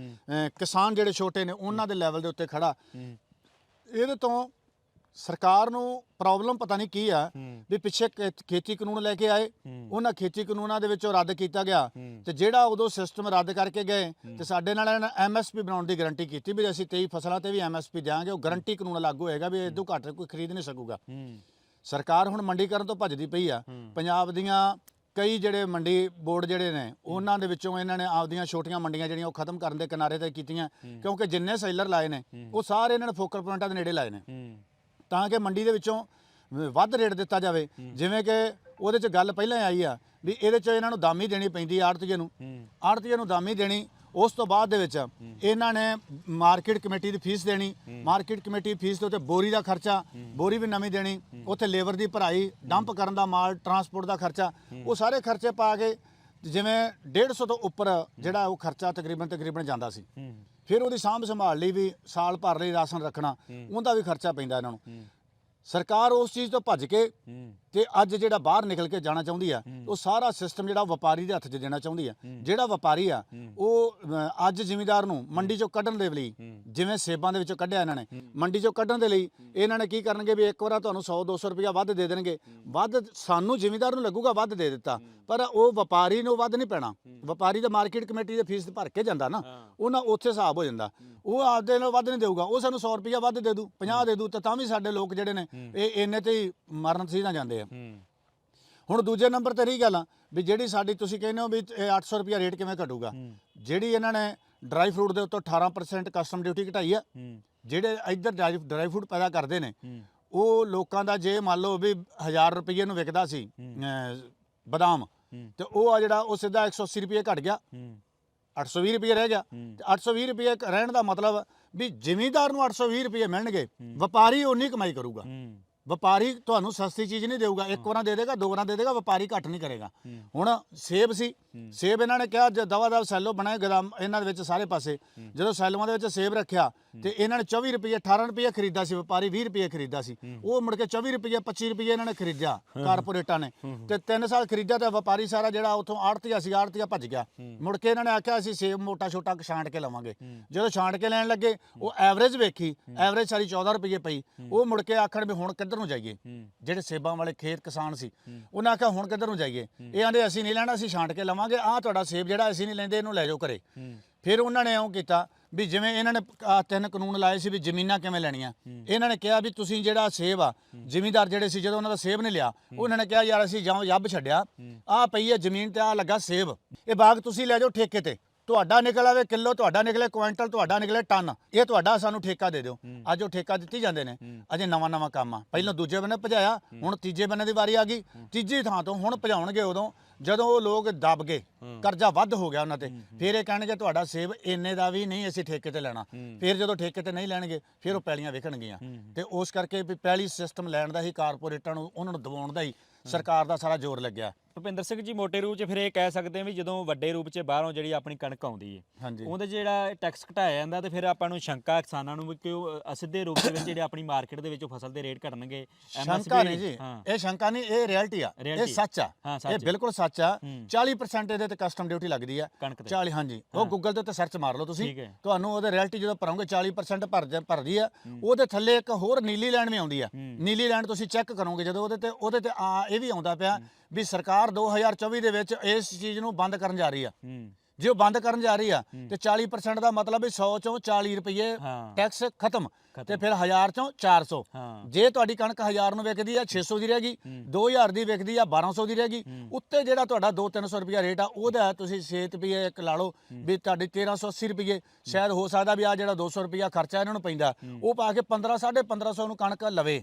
C: ਕਿਸਾਨ ਜਿਹੜੇ ਛੋਟੇ ਨੇ ਉਹਨਾਂ ਦੇ ਲੈਵਲ ਦੇ ਉੱਤੇ ਖੜਾ। ਇਹਦੇ ਤੋਂ ਸਰਕਾਰ ਨੂੰ ਪ੍ਰੋਬਲਮ ਪਤਾ ਨਹੀਂ ਕੀ ਆ ਵੀ ਪਿੱਛੇ ਖੇ- ਖੇਤੀ ਕਾਨੂੰਨ ਲੈ ਕੇ ਆਏ ਉਹਨਾਂ ਖੇਤੀ ਕਾਨੂੰਨਾਂ ਦੇ ਵਿੱਚੋਂ ਰੱਦ ਕੀਤਾ ਗਿਆ। ਤੇ ਜਿਹੜਾ ਉਦੋਂ ਸਿਸਟਮ ਰੱਦ ਕਰਕੇ ਗਏ ਤੇ ਸਾਡੇ ਨਾਲ ਇਹਨਾਂ ਐਮਐਸਪੀ ਬਣਾਉਣ ਦੀ ਗਾਰੰਟੀ ਕੀਤੀ ਵੀ ਅਸੀਂ 23 ਫਸਲਾਂ ਤੇ ਵੀ ਐਮਐਸਪੀ ਦਿਆਂਗੇ ਉਹ ਗਾਰੰਟੀ ਕਾਨੂੰਨ ਲਾਗੂ ਹੋਏਗਾ ਵੀ ਇਦੋਂ ਘੱਟ ਕੋਈ ਖਰੀਦ ਨਹੀਂ ਸਕੂਗਾ। ਸਰਕਾਰ ਹੁਣ ਮੰਡੀਕਰਨ ਤੋਂ ਭੱਜਦੀ ਪਈ ਆ। ਪੰਜਾਬ ਦੀਆਂ ਕਈ ਜਿਹੜੇ ਮੰਡੀ ਬੋਰਡ ਜਿਹੜੇ ਨੇ ਉਹਨਾਂ ਦੇ ਵਿੱਚੋਂ ਇਹਨਾਂ ਨੇ ਆਪਦੀਆਂ ਛੋਟੀਆਂ ਮੰਡੀਆਂ ਜਿਹੜੀਆਂ ਉਹ ਖਤਮ ਕਰਨ ਦੇ ਕਿਨਾਰੇ ਤੇ ਕੀਤੀਆਂ। ਕਿਉਂਕਿ ਜਿੰਨੇ ਸੈਲਰ ਲਾਏ ਨੇ ਉਹ ਸਾਰੇ ਇਹਨਾਂ ਨੇ ਫੋਕਲ ਪੁਆਇੰਟਾਂ ਦੇ ਨੇੜੇ ਲਾਏ ਨੇ।
B: ਹੂੰ,
C: ਤਾਂ ਕਿ ਮੰਡੀ ਦੇ ਵਿੱਚੋਂ ਵੱਧ ਰੇਟ ਦਿੱਤਾ ਜਾਵੇ। ਜਿਵੇਂ ਕਿ ਉਹਦੇ 'ਚ ਗੱਲ ਪਹਿਲਾਂ ਹੀ ਆਈ ਆ ਵੀ ਇਹਦੇ 'ਚ ਇਹਨਾਂ ਨੂੰ ਦਾਮੀ ਦੇਣੀ ਪੈਂਦੀ ਆੜਤੀਏ ਨੂੰ। ਆੜਤੀਏ ਨੂੰ ਦਾਮੀ ਦੇਣੀ ਉਸ ਤੋਂ ਬਾਅਦ ਦੇ ਵਿੱਚ ਇਹਨਾਂ ਨੇ ਮਾਰਕੀਟ ਕਮੇਟੀ ਦੀ ਫੀਸ ਦੇਣੀ। ਮਾਰਕੀਟ ਕਮੇਟੀ ਫੀਸ ਦੇ ਉੱਤੇ ਬੋਰੀ ਦਾ ਖਰਚਾ ਬੋਰੀ ਵੀ ਨਵੀਂ ਦੇਣੀ ਉੱਥੇ ਲੇਬਰ ਦੀ ਭਰਾਈ ਡੰਪ ਕਰਨ ਦਾ ਮਾਲ ਟਰਾਂਸਪੋਰਟ ਦਾ ਖਰਚਾ ਉਹ ਸਾਰੇ ਖਰਚੇ ਪਾ ਕੇ ਜਿਵੇਂ 150 ਤੋਂ ਉੱਪਰ ਜਿਹੜਾ ਉਹ ਖਰਚਾ ਤਕਰੀਬਨ ਤਕਰੀਬਨ ਜਾਂਦਾ ਸੀ। ਫਿਰ ਉਹਦੀ ਸਾਂਭ ਸੰਭਾਲ ਲਈ ਵੀ ਸਾਲ ਭਰ ਲਈ ਰਾਸ਼ਨ ਰੱਖਣਾ ਉਹਦਾ ਵੀ ਖਰਚਾ ਪੈਂਦਾ ਇਹਨਾਂ ਨੂੰ। ਸਰਕਾਰ ਉਸ ਚੀਜ਼ ਤੋਂ ਭੱਜ ਕੇ ਤੇ ਅੱਜ ਜਿਹੜਾ ਬਾਹਰ ਨਿਕਲ ਕੇ ਜਾਣਾ ਚਾਹੁੰਦੀ ਆ ਉਹ ਸਾਰਾ ਸਿਸਟਮ ਜਿਹੜਾ ਵਪਾਰੀ ਦੇ ਹੱਥ 'ਚ ਦੇਣਾ ਚਾਹੁੰਦੀ ਆ। ਜਿਹੜਾ ਵਪਾਰੀ ਆ ਉਹ ਅ, ਅੱਜ ਜ਼ਿਮੀਦਾਰ ਨੂੰ ਮੰਡੀ 'ਚੋਂ ਕੱਢਣ ਦੇ ਲਈ ਜਿਵੇਂ ਸੇਬਾਂ ਦੇ ਵਿੱਚੋਂ ਕੱਢਿਆ ਇਹਨਾਂ ਨੇ ਮੰਡੀ 'ਚੋਂ ਕੱਢਣ ਦੇ ਲਈ ਇਹਨਾਂ ਨੇ ਕੀ ਕਰਨਗੇ ਵੀ ਇੱਕ ਵਾਰਾ ਤੁਹਾਨੂੰ 100 200 ਰੁਪਇਆ ਵੱਧ ਦੇ ਦੇਣਗੇ। ਵੱਧ ਸਾਨੂੰ ਜ਼ਿਮੀਦਾਰ ਨੂੰ ਲੱਗੂਗਾ ਵੱਧ ਦੇ ਦਿੱਤਾ ਪਰ ਉਹ ਵਪਾਰੀ ਨੂੰ ਵੱਧ ਨਹੀਂ ਪੈਣਾ। ਵਪਾਰੀ ਤਾਂ ਮਾਰਕੀਟ ਕਮੇਟੀ ਦੇ ਫੀਸ ਭਰ ਕੇ ਜਾਂਦਾ ਨਾ ਉਹਨਾਂ ਉੱਥੇ ਹਿਸਾਬ ਹੋ ਜਾਂਦਾ। ਉਹ ਆਪਦੇ ਨਾਲ ਵੱਧ ਨਹੀਂ ਦੇਊਗਾ ਉਹ ਸਾਨੂੰ 100 ਰੁਪਇਆ ਵੱਧ ਦੇ ਦੂ 50 ਦੇ ਦੂ ਤਾਂ ਤਾਂ ਵੀ ਸਾਡੇ ਲੋਕ ਜਿਹੜੇ ਨੇ ਇਹ ਇੰਨੇ ਤੇ ਹੀ ਮਰਨ ਸੀ ਨਾ ਜਾਂਦੇ ਆ।
B: ਹੂੰ,
C: ਹੁਣ ਦੂਜੇ ਨੰਬਰ ਤੇ ਰਹੀ ਗੱਲ ਆ ਵੀ ਜਿਹੜੀ ਸਾਡੀ ਤੁਸੀਂ ਕਹਿੰਦੇ ਹੋ ਵੀ ਇਹ 800 ਰੁਪਿਆ ਰੇਟ ਕਿਵੇਂ ਘਟੂਗਾ? ਜਿਹੜੀ ਇਹਨਾਂ ਨੇ ਡਰਾਈ ਫਰੂਟ ਦੇ ਉੱਤੇ 18% ਕਸਟਮ ਡਿਊਟੀ ਘਟਾਈ ਆ ਜਿਹੜੇ ਇੱਧਰ ਡਰਾਈ ਫਰੂਟ ਪੈਦਾ ਕਰਦੇ ਨੇ ਉਹ ਲੋਕਾਂ ਦਾ ਜੇ ਮੰਨ ਲਓ ਵੀ 1000 ਰੁਪਏ ਨੂੰ ਵਿਕਦਾ ਸੀ ਬਦਾਮ। ਤੇ ਉਹ ਆ ਜਿਹੜਾ ਉਹ ਸਿੱਧਾ 180 ਰੁਪਏ ਘਟ ਗਿਆ।
B: ਹੂੰ,
C: 820 ਰੁਪਏ ਰਹਿ ਗਿਆ। ਤੇ 820 ਰੁਪਏ ਰਹਿਣ ਦਾ ਮਤਲਬ ਵੀ ਜ਼ਿਮੀਂਦਾਰ ਨੂੰ 820 ਰੁਪਏ ਮਿਲਣਗੇ। ਵਪਾਰੀ ਉਨੀ ਕਮਾਈ ਕਰੂਗਾ। ਵਪਾਰੀ ਤੁਹਾਨੂੰ ਸਸਤੀ ਚੀਜ਼ ਨਹੀਂ ਦੇਊਗਾ। ਇੱਕ ਵਾਰਾਂ ਦੇ ਦੇਗਾ ਦੋ ਵਾਰਾਂ ਦੇ ਦੇਗਾ ਵਪਾਰੀ ਘੱਟ ਨਹੀਂ ਕਰੇਗਾ। ਹੁਣ ਸੇਬ ਸੀ। ਸੇਬ ਇਹਨਾਂ ਨੇ ਕਿਹਾ ਜ ਦਵਾ ਦਵ ਸੈਲੋ ਬਣਾਏ ਗਦਾਮ ਇਹਨਾਂ ਦੇ ਵਿੱਚ ਸਾਰੇ ਪਾਸੇ। ਜਦੋਂ ਸੈਲੋਆਂ ਦੇ ਵਿੱਚ ਸੇਬ ਰੱਖਿਆ ਤੇ ਇਹਨਾਂ ਨੇ 24 ਰੁਪਏ 18 ਰੁਪਏ ਖਰੀਦਾ ਸੀ ਵਪਾਰੀ 20 ਰੁਪਏ ਖਰੀਦਾ ਸੀ। ਉਹ ਮੁੜ ਕੇ 24 ਰੁਪਏ 25 ਰੁਪਏ ਇਹਨਾਂ ਨੇ ਖਰੀਦਿਆ ਕਾਰਪੋਰੇਟਾਂ ਨੇ। ਤੇ 3 ਸਾਲ ਖਰੀਦਿਆ ਤੇ ਵਪਾਰੀ ਸਾਰਾ ਜਿਹੜਾ ਉਥੋਂ ਆੜਤੀਆ ਸੀ ਆੜਤੀਆ ਭੱਜ ਗਿਆ। ਮੁੜ ਕੇ ਇਹਨਾਂ ਨੇ ਆਖਿਆ ਅਸੀਂ ਸੇਬ ਮੋਟਾ ਛੋਟਾ ਛਾਂਟ ਕੇ ਲਵਾਂਗੇ। ਜਦੋਂ ਛਾਂਟ ਕੇ ਲੈਣ ਲੱਗੇ ਉਹ ਐਵਰੇਜ ਵੇਖੀ ਐਵਰੇਜ ਸਾਰੀ 14 ਰੁਪਏ ਪਈ। ਉਹ ਮੁੜ ਕੇ ਆਖਣ ਵੀ ਹੁਣ ਕਿੱਧਰ ਨੂੰ ਜਾਈਏ? ਜਿਹੜੇ ਸੇਬਾਂ ਵਾਲੇ ਖੇਤ ਕਿਸਾਨ ਸੀ ਉਹਨਾਂ ਆਖਿਆ ਹੁਣ ਕਿੱਧਰ ਨੂੰ ਜਾਈਏ? ਇਹ ਆਂਦੇ ਅਸੀਂ ਨਹੀਂ ਲੈਣਾ ਅਸੀਂ ਛਾਂਟ ਕੇ ਲਵਾਂਗੇ। ਆਹ ਤੁਹਾਡਾ ਸੇਬ ਜਿਹੜਾ ਅਸੀਂ ਨਹੀਂ ਲੈਂਦੇ ਇਹਨੂੰ ਲੈ ਜਾਓ ਘਰੇ। ਫਿਰ ਉਹਨਾਂ ਨੇ ਇਉਂ ਕੀਤਾ ਵੀ ਜਿਵੇਂ ਇਹਨਾਂ ਨੇ ਤਿੰਨ ਕਾਨੂੰਨ ਲਾਏ ਸੀ ਵੀ ਜ਼ਮੀਨਾਂ ਕਿਵੇਂ ਲੈਣੀਆਂ। ਇਹਨਾਂ ਨੇ ਕਿਹਾ ਵੀ ਤੁਸੀਂ ਜਿਹੜਾ ਸੇਬ ਆ ਜ਼ਿਮੀਂਦਾਰ ਜਿਹੜੇ ਸੀ ਜਦੋਂ ਉਹਨਾਂ ਦਾ ਸੇਬ ਨਹੀਂ ਲਿਆ ਉਹਨਾਂ ਨੇ ਕਿਹਾ ਯਾਰ ਅਸੀਂ ਜਾਂ ਯੱਬ ਛੱਡਿਆ। ਆਹ ਪਈ ਹੈ ਜ਼ਮੀਨ ਤੇ ਆਹ ਲੱਗਾ ਸੇਬ। ਇਹ ਬਾਗ ਤੁਸੀਂ ਲੈ ਜਾਓ ਠੇਕੇ ਤੇ। ਤੁਹਾਡਾ ਨਿਕਲ ਆਵੇ ਕਿਲੋ ਤੁਹਾਡਾ ਨਿਕਲੇ ਕੁਇੰਟਲ ਤੁਹਾਡਾ ਨਿਕਲੇ ਟਨ। ਇਹ ਤੁਹਾਡਾ ਸਾਨੂੰ ਠੇਕਾ ਦੇ ਦਿਓ। ਅੱਜ ਉਹ ਠੇਕਾ ਦਿੱਤੀ ਜਾਂਦੇ ਨੇ। ਅਜੇ ਨਵਾਂ ਨਵਾਂ ਕੰਮ ਆ। ਪਹਿਲਾਂ ਦੂਜੇ ਬੰਨੇ ਭਜਾਇਆ ਹੁਣ ਤੀਜੇ ਬੰਨੇ ਦੀ ਵਾਰੀ ਆ ਗਈ। ਤੀਜੀ ਥਾਂ ਤੋਂ ਹੁਣ ਭਜਾਉਣਗੇ ਉਦੋਂ ਜਦੋਂ ਉਹ ਲੋਕ ਦਬ ਗਏ। ਕਰਜ਼ਾ ਵੱਧ ਹੋ ਗਿਆ ਉਹਨਾਂ ਤੇ। ਫਿਰ ਇਹ ਕਹਿਣਗੇ ਤੁਹਾਡਾ ਸੇਬ ਇੰਨੇ ਦਾ ਵੀ ਨਹੀਂ ਅਸੀਂ ਠੇਕੇ ਤੇ ਲੈਣਾ। ਫਿਰ ਜਦੋਂ ਠੇਕੇ ਤੇ ਨਹੀਂ ਲੈਣਗੇ ਫਿਰ ਉਹ ਪੈਲੀਆਂ ਵਿਕਣਗੀਆਂ ਤੇ ਉਸ ਕਰਕੇ ਵੀ ਪੈਲੀ ਸਿਸਟਮ ਲੈਣ ਦਾ ਹੀ ਕਾਰਪੋਰੇਟਾਂ ਨੂੰ ਉਹਨਾਂ ਨੂੰ ਦਬਾਉਣ ਦਾ ਹੀ ਸਰਕਾਰ ਦਾ ਸਾਰਾ ਜ਼ੋਰ ਲੱਗਿਆ।
B: ਭੁਪਿੰਦਰ ਸਿੰਘ ਜੀ ਮੋٹے ਰੂਪ 'ਚ ਫਿਰ ਇਹ ਕਹਿ ਸਕਦੇ ਹਾਂ ਵੀ ਜਦੋਂ ਵੱਡੇ ਰੂਪ 'ਚ ਬਾਹਰੋਂ ਜਿਹੜੀ ਆਪਣੀ ਕਣਕ ਆਉਂਦੀ ਹੈ
C: ਹਾਂਜੀ।
B: ਉਹਦੇ 'ਚ ਜਿਹੜਾ ਟੈਕਸ ਘਟਾਇਆ ਜਾਂਦਾ ਤੇ ਫਿਰ ਆਪਾਂ ਨੂੰ ਸ਼ੰਕਾ ਕਿਸਾਨਾਂ ਨੂੰ ਵੀ ਕਿ ਉਹ ਅਸਿੱਧੇ ਰੂਪ ਦੇ ਵਿੱਚ ਜਿਹੜੇ ਆਪਣੀ ਮਾਰਕੀਟ ਦੇ ਵਿੱਚ ਉਹ ਫਸਲ ਦੇ ਰੇਟ ਘਟਣਗੇ
C: ਸ਼ੰਕਾ ਨਹੀਂ ਜੀ ਇਹ ਸ਼ੰਕਾ ਨਹੀਂ ਇਹ ਰਿਐਲਿਟੀ ਆ ਇਹ। ਸੱਚ ਆ ਇਹ। ਬਿਲਕੁਲ ਸੱਚ ਆ।
B: ਹੂੰ।
C: 40% ਇਹਦੇ ਤੇ ਕਸਟਮ ਡਿਊਟੀ ਲੱਗਦੀ ਆ।
B: ਕਣਕ ਤੇ।
C: 40 ਹਾਂਜੀ। ਉਹ ਗੂਗਲ ਦੇ ਉੱਤੇ ਸਰਚ ਮਾਰ ਲਓ ਤੁਸੀਂ। ਤੁਹਾਨੂੰ ਉਹਦੇ ਰਿਐਲਿਟੀ ਜਦੋਂ ਭਰੋਗੇ 40% ਭਰ ਭਰਦੀ ਆ। ਉਹਦੇ ਥੱਲੇ ਇੱਕ ਹੋਰ ਨੀਲੀ ਲਾਈਨ ਵੀ ਆਉਂਦੀ ਆ। ਨੀਲੀ ਲਾਈਨ ਤੁਸੀਂ ਚੈੱਕ ਕਰੋਗੇ ਜਦੋਂ ਉਹਦੇ ਤੇ ਉਹਦੇ ਤੇ ਆ ਇਹ ਵੀ ਆਉਂਦਾ ਪਿਆ। ਵੀ ਸਰਕਾਰ 2024 ਦੇ ਵਿੱਚ ਇਸ ਚੀਜ਼ ਨੂੰ ਬੰਦ ਕਰਨ ਜਾ ਰਹੀ ਆ। ਜੇ ਉਹ ਬੰਦ ਕਰਨ ਜਾ ਰਹੀ ਆ ਤੇ 40% ਦਾ ਮਤਲਬ ਵੀ 100 ਚੋਂ 40 ਰੁਪਏ। ਟੈਕਸ ਖਤਮ। ਤੇ ਫਿਰ 1000 ਚੋਂ 400
B: ਹਾਂ।
C: ਜੇ ਤੁਹਾਡੀ ਕਣਕ 1000 ਨੂੰ ਵਿਕਦੀ ਆ 600 ਦੀ ਰਹਿ ਗਈ 2000 ਦੀ ਵਿਕਦੀ ਆ 1200 ਦੀ ਰਹਿ ਗਈ ਉੱਤੇ ਜਿਹੜਾ ਤੁਹਾਡਾ 2-300 ਰੁਪਿਆ ਰੇਟ ਆ ਉਹਦਾ ਤੁਸੀਂ 6 ਰੁਪਏ ਇੱਕ ਲਾ ਲਓ ਵੀ ਤੁਹਾਡੀ 1380 ਰੁਪਏ ਸ਼ਾਇਦ ਹੋ ਸਕਦਾ ਵੀ ਆ ਜਿਹੜਾ 200 ਰੁਪਿਆ ਖਰਚਾ ਇਹਨਾਂ ਨੂੰ ਪੈਂਦਾ ਉਹ ਪਾ ਕੇ 15 1550 ਨੂੰ ਕਣਕ ਲਵੇ।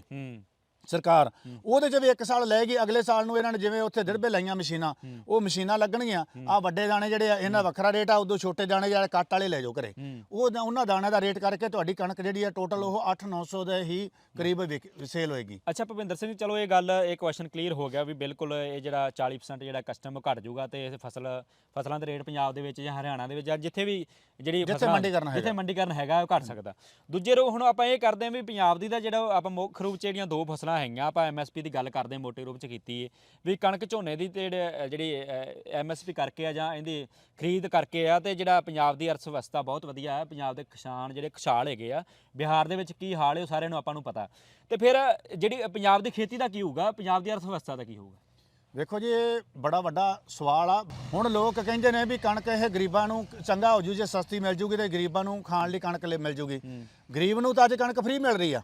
C: ਸਰਕਾਰ। ਉਹਦੇ 'ਚ ਵੀ ਇੱਕ ਸਾਲ ਲੈ ਗਈ ਅਗਲੇ ਸਾਲ ਨੂੰ ਇਹਨਾਂ ਨੇ ਜਿਵੇਂ ਉੱਥੇ ਦਿਰਬੇ ਲਾਈਆਂ ਮਸ਼ੀਨਾਂ ਉਹ ਮਸ਼ੀਨਾਂ ਲੱਗਣਗੀਆਂ। ਆ ਵੱਡੇ ਦਾਣੇ ਜਿਹੜੇ ਆ ਇਹਨਾਂ ਵੱਖਰਾ ਰੇਟ ਆ ਉਦੋਂ ਛੋਟੇ ਦਾਣੇ ਜਿਹੜੇ ਕੱਟ ਵਾਲੇ ਲੈ ਜਾਓ ਘਰੇ। ਉਹ ਉਹਨਾਂ ਦਾਣਿਆਂ ਦਾ ਰੇਟ ਕਰਕੇ ਤੁਹਾਡੀ ਕਣਕ ਜਿਹੜੀ ਆ ਟੋਟਲ ਉਹ 8-900 ਦੇ ਹੀ ਕਰੀਬ ਸੇਲ ਹੋਏਗੀ।
B: ਅੱਛਾ ਭੁਪਿੰਦਰ ਸਿੰਘ ਚਲੋ ਇਹ ਗੱਲ ਇਹ ਕੁਐਸਚਨ ਕਲੀਅਰ ਹੋ ਗਿਆ ਵੀ ਬਿਲਕੁਲ ਇਹ ਜਿਹੜਾ 40% ਜਿਹੜਾ ਕਸਟਮ ਘਟ ਜਾਊਗਾ ਤੇ ਇਹ ਫਸਲ ਫਸਲਾਂ ਦੇ ਰੇਟ ਪੰਜਾਬ ਦੇ ਵਿੱਚ ਜਾਂ ਹਰਿਆਣਾ ਦੇ ਵਿੱਚ ਜਾਂ ਜਿੱਥੇ ਵੀ ਜਿਹੜੀ
C: ਜਿੱਥੇ ਮੰਡੀਕਰਨ ਹੈਗਾ।
B: ਜਿੱਥੇ ਮੰਡੀਕਰਨ ਹੈਗਾ ਉਹ ਘਟ ਸਕਦਾ। ਦੂਜੇ ਰੋ ਹੁਣ ਆਪਾਂ ਇਹ ਕਰਦੇ ਹਾਂ ਵੀ ਪੰਜਾਬ ਦੀ ਦਾ ਜਿਹੜਾ ਆਪਾਂ ਮੁੱਖ ਰੂਪ ਚ ਜਿਹੜੀਆਂ ਦੋ ਫਸਲਾਂ ਫਸਲਾਂ ਹੈਗੀਆਂ ਆਪਾਂ ਐਮਐਸਪੀ ਦੀ ਗੱਲ ਕਰਦੇ ਮੋਟੇ ਰੂਪ ਚ ਕੀਤੀ ਹੈ ਵੀ ਕਣਕ ਝੋਨੇ ਦੀ ਤੇ ਜਿਹੜੇ, ਐਮਐਸਪੀ ਕਰਕੇ ਆ ਜਾਂ ਇਹਦੀ ਖਰੀਦ ਕਰਕੇ ਆ ਤੇ ਜਿਹੜਾ ਪੰਜਾਬ ਦੀ ਅਰਥ ਵਿਵਸਥਾ ਬਹੁਤ ਵਧੀਆ ਹੈ ਪੰਜਾਬ ਦੇ ਕਿਸਾਨ ਜਿਹੜੇ ਖੁਸ਼ਹਾਲ ਹੈਗੇ ਆ ਬਿਹਾਰ ਦੇ ਵਿੱਚ ਕੀ ਹਾਲ ਹੈ ਉਹ ਸਾਰਿਆਂ ਨੂੰ ਆਪਾਂ ਨੂੰ ਪਤਾ। ਤੇ ਫਿਰ ਜਿਹੜੀ ਪੰਜਾਬ ਦੀ ਖੇਤੀ ਦਾ ਕੀ ਹੋਊਗਾ ਪੰਜਾਬ ਦੀ ਅਰਥ ਵਿਵਸਥਾ ਦਾ ਕੀ ਹੋਊਗਾ?
C: ਵੇਖੋ ਜੀ ਇਹ ਬੜਾ ਵੱਡਾ ਸਵਾਲ ਆ। ਹੁਣ ਲੋਕ ਕਹਿੰਦੇ ਨੇ ਵੀ ਕਣਕ ਇਹ ਗਰੀਬਾਂ ਨੂੰ ਚੰਗਾ ਹੋ ਜੂ ਜੇ ਸਸਤੀ ਮਿਲ ਜੂਗੀ ਤੇ ਗਰੀਬਾਂ ਨੂੰ ਖਾਣ ਲਈ ਕਣਕ ਮਿਲ ਜੂਗੀ। ਗਰੀਬ ਨੂੰ ਤਾਂ ਅੱਜ ਕਣਕ ਫ੍ਰੀ ਮਿਲ ਰਹੀ ਆ।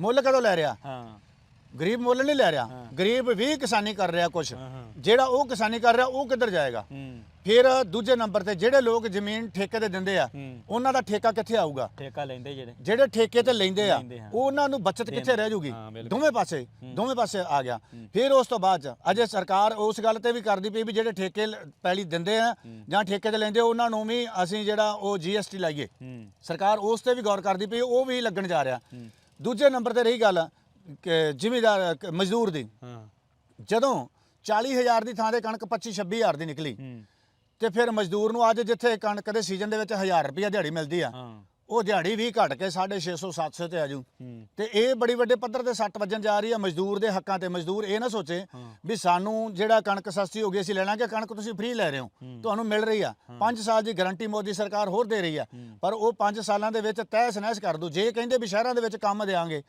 C: ਮੁੱਲ ਕਦੋਂ ਲੈ ਰਿਹਾ?
B: ਹਾਂ।
C: ਗਰੀਬ ਮੁੱਲ ਨਹੀਂ ਲੈ ਰਿਹਾ। ਗਰੀਬ ਵੀ ਕਿਸਾਨੀ ਕਰ ਰਿਹਾ
B: ਹਾਂ।
C: ਜਿਹੜਾ ਉਹ ਕਿਸਾਨੀ ਕਰ ਰਿਹਾ ਉਹ ਕਿੱਧਰ ਜਾਏਗਾ? ਫਿਰ ਦੂਜੇ ਨੰਬਰ ਤੇ ਜਿਹੜੇ ਲੋਕ ਜ਼ਮੀਨ ਠੇਕੇ ਤੇ ਦਿੰਦੇ ਆ। ਉਹਨਾਂ ਦਾ ਠੇਕਾ ਕਿੱਥੇ ਆਊਗਾ?
B: ਠੇਕਾ ਲੈਂਦੇ ਜਿਹੜੇ।
C: ਜਿਹੜੇ ਠੇਕੇ ਤੇ ਲੈਂਦੇ ਆ। ਉਹਨਾਂ ਨੂੰ ਬਚਤ ਕਿੱਥੇ ਰਹਿ ਜੂਗੀ। ਦੋਵੇਂ ਪਾਸੇ ਦੋਵੇਂ ਪਾਸੇ ਆ ਗਿਆ। ਫਿਰ ਉਸ ਤੋਂ ਬਾਅਦ ਅਜੇ ਸਰਕਾਰ ਉਸ ਗੱਲ ਤੇ ਵੀ ਕਰਦੀ ਪਈ ਵੀ ਜਿਹੜੇ ਠੇਕੇ ਲ- ਪੈਲੀ ਦਿੰਦੇ ਆ ਜਾਂ ਠੇਕੇ ਤੇ ਲੈਂਦੇ ਉਹਨਾਂ ਨੂੰ ਵੀ ਅਸੀਂ ਜਿਹੜਾ ਉਹ ਜੀਐਸਟੀ ਲਾਈਏ। ਸਰਕਾਰ ਉਸ ਤੇ ਵੀ ਗੌਰ ਕਰਦੀ ਪਈ ਉਹ ਵੀ ਲੱਗਣ ਜਾ ਰਿਹਾ। ਦੂਜੇ ਨੰਬਰ ਤੇ ਰਹੀ ਗੱਲ ਕਿ ਜ਼ਿਮੀਦਾਰ ਮਜ਼ਦੂਰ ਦੀ।
B: ਹਾਂ।
C: ਜਦੋਂ 40000 ਦੀ ਥਾਂ ਤੇ ਕਣਕ 25 26000 ਦੀ ਨਿਕਲੀ ਤੇ ਫਿਰ ਮਜ਼ਦੂਰ ਨੂੰ ਅੱਜ ਜਿੱਥੇ ਕਣਕ ਦੇ ਸੀਜ਼ਨ ਦੇ ਵਿੱਚ 1000 ਰੁਪਇਆ ਦਿਹਾੜੀ ਮਿਲਦੀ ਆ ਉਹ ਦਿਹਾੜੀ ਵੀ ਘਟ ਕੇ 650 700 ਤੇ ਆਜੂ
B: ਹੂੰ।
C: ਤੇ ਇਹ ਬੜੀ ਵੱਡੇ ਪੱਧਰ ਤੇ ਸੱਟ ਵੱਜਣ ਜਾ ਰਹੀ ਆ ਮਜ਼ਦੂਰ ਦੇ ਹੱਕਾਂ ਤੇ। ਮਜ਼ਦੂਰ ਇਹ ਨਾ ਸੋਚੇ ਵੀ ਸਾਨੂੰ ਜਿਹੜਾ ਕਣਕ ਸਸਤੀ ਹੋ ਗਈ ਅਸੀਂ ਲੈ ਲਾਂਗੇ ਕਣਕ ਤੁਸੀਂ ਫ੍ਰੀ ਲੈ ਰਹੇ ਹੋ। ਤੁਹਾਨੂੰ ਮਿਲ ਰਹੀ ਆ। 5 ਸਾਲ ਦੀ ਗਾਰੰਟੀ ਮੋਦੀ ਸਰਕਾਰ ਹੋਰ ਦੇ ਰਹੀ ਆ। ਪਰ ਉਹ 5 ਸਾਲਾਂ ਦੇ ਵਿੱਚ ਤਹਿਸ ਨਹਿਸ ਕਰ ਦੂ। ਜੇ ਕਹਿੰਦੇ ਵੀ ਸ਼ਹਿਰਾਂ ਦੇ ਵਿੱਚ ਕੰਮ ਦੇਾਂਗੇ